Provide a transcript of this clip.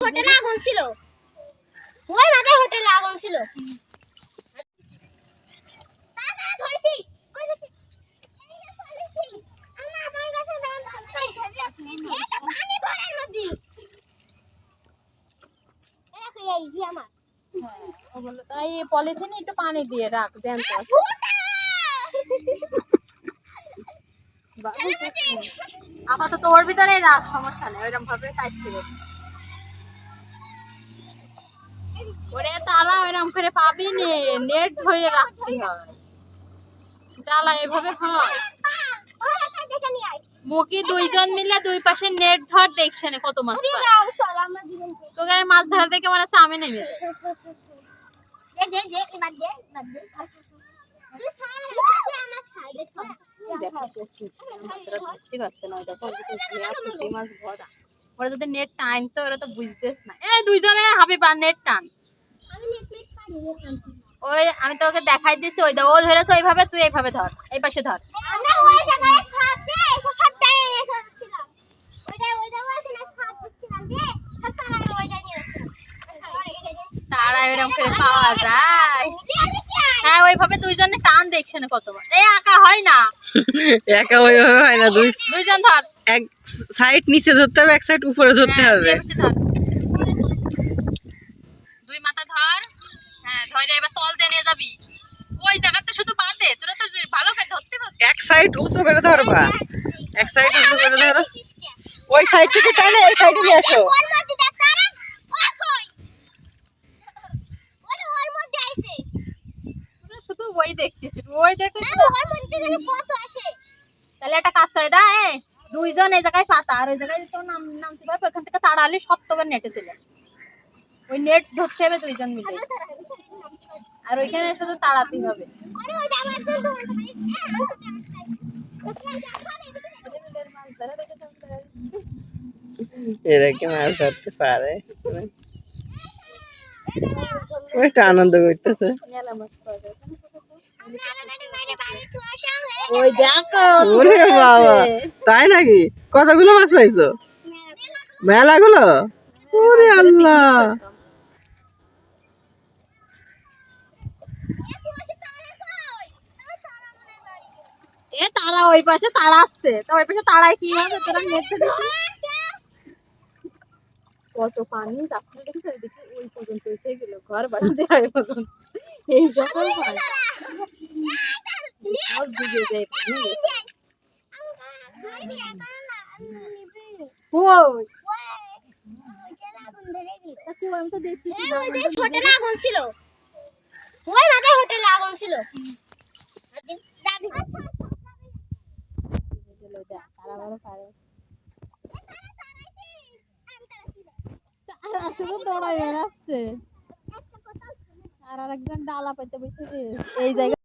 হোটেলে আগুন ছিল। ওই মাথায় হোটেলে আগুন ছিল। পলিথিনে একটু পানি দিয়ে রাখ জ্যান্ত। আপাতত ওর ভিতরে রাখ সমস্যা নেই ওইরকম ভাবে টাইট করে ওইরকম করে পাবি নে নেট ধরে রাখতে হয় ডালা এভাবে। মুখি দুইজন মিলে দুই পাশে নেট ধর, দেখছে না কত মাছ। তোকে মাছ ধরা দেখে মনে হচ্ছে আমি নেমে ধরতে পারছে না। ওরা যদি নেট টানতো, ওরা তো বুঝতেছ না এই দুইজনে হাবিবা, নেট টান আমি নেট মেট পারি রে, শান্তি। ওই আমি তোকে দেখাই দিছি ওই ও ধরেছে ওইভাবে তুই এইভাবে ধর এই পাশে ধর। তারা এরকম করে পাওয়া যায়। হ্যাঁ ওইভাবে দুইজনে টান দেখছে না কতবার। এই আঁকা হয় না। একা ওইভাবে হয় না দুই দুইজন ধর। এক সাইড নিচে ধরতে হবে এক সাইড উপরে ধরতে হ্যাঁ, হবে তুই এপাশে ধর। দুই মাথা ধর হ্যাঁ ধরে এবার তল দিয়ে নিয়ে যাবি। ওই জায়গাতে শুধু বাদে তোরা তো ভালো করে ধরতে পারছিস। এক সাইড উঁচু করে ধরবা এক সাইড উঁচু করে ধরো। ওই সাইড থেকে টানে এই সাইডে নিয়ে আসো। ওর মধ্যে দেখ তারা ওই কই ওরে ওর মধ্যে আইছে তোরা শুধু ওই দেখতেছিস ওই দেখতেছিস ওর মধ্যে যেন কত আসে। তাহলে একটা কাজ করে দা দুইজন এই জায়গায় পাতা আর ওই জায়গায় তোর নাম নামতে পারবে ওখান থেকে তাড়ালে সব তোকে নেটে চলে আসবে। ওই নেট ধরতে হবে দুইজন মিলে। আর ওইখানে শুধু তাড়াতে হবে। এরা কি মাছ ধরতে পারে? একটা আনন্দ করতেছে। ওই দেখো ওরে বাবা তাই নাকি? কতগুলো মাছ পাইছো? মেলাগুলো? ওরে আল্লাহ। এ তারা ওই পাশে তারা আসছে। তো ওই পাশে কি হবে? তোরা নেটে দেখি কত পানি যাচ্ছে দেখি দেখি ওই পর্যন্ত উঠে গেল ঘর বাড়ি দেওয়া পর্যন্ত। এই যখন সব ডুবে যায় পানি গেছে। কই তা কই আমি তো দেখছি হোটেলে আগুন ছিল। ওই মাথায় হোটেলে আগুন ছিল। দৌড়াই বেড়াচ্ছে আর আরেকজন ডালা পাইতে বসে এই জায়গা